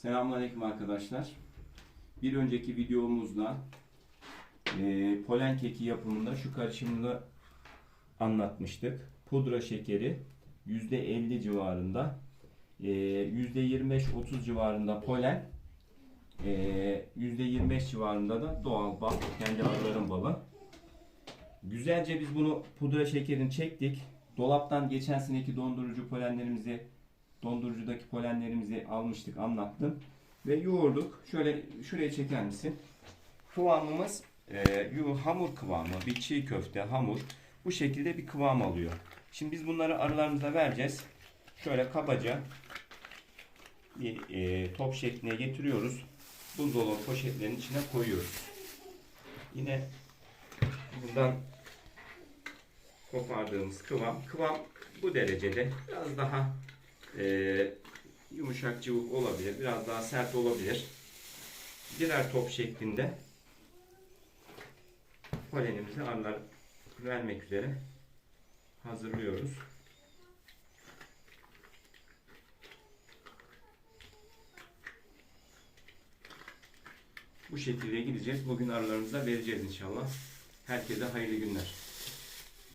Selamünaleyküm arkadaşlar. Bir önceki videomuzda e, polen keki yapımında şu karışımını anlatmıştık. Pudra şekeri %50 civarında, e, %25-30 civarında polen, e, %25 civarında da doğal bal, kendi arıların balı. Güzelce biz bunu pudra şekerini çektik. Dolaptan geçen seneki dondurucu polenlerimizi dondurucudaki polenlerimizi almıştık anlattım. Ve yoğurduk. Şöyle şuraya çeker misin? Kıvamımız e, hamur kıvamı. Bir çiğ köfte hamur. Bu şekilde bir kıvam alıyor. Şimdi biz bunları arılarımıza vereceğiz. Şöyle kabaca bir e, top şekline getiriyoruz. Buzdolabı poşetlerinin içine koyuyoruz. Yine bundan kopardığımız kıvam. Kıvam bu derecede. Biraz daha e, yumuşak cıvık olabilir. Biraz daha sert olabilir. Birer top şeklinde polenimizi arılar vermek üzere hazırlıyoruz. Bu şekilde gideceğiz. Bugün arılarımıza vereceğiz inşallah. Herkese hayırlı günler.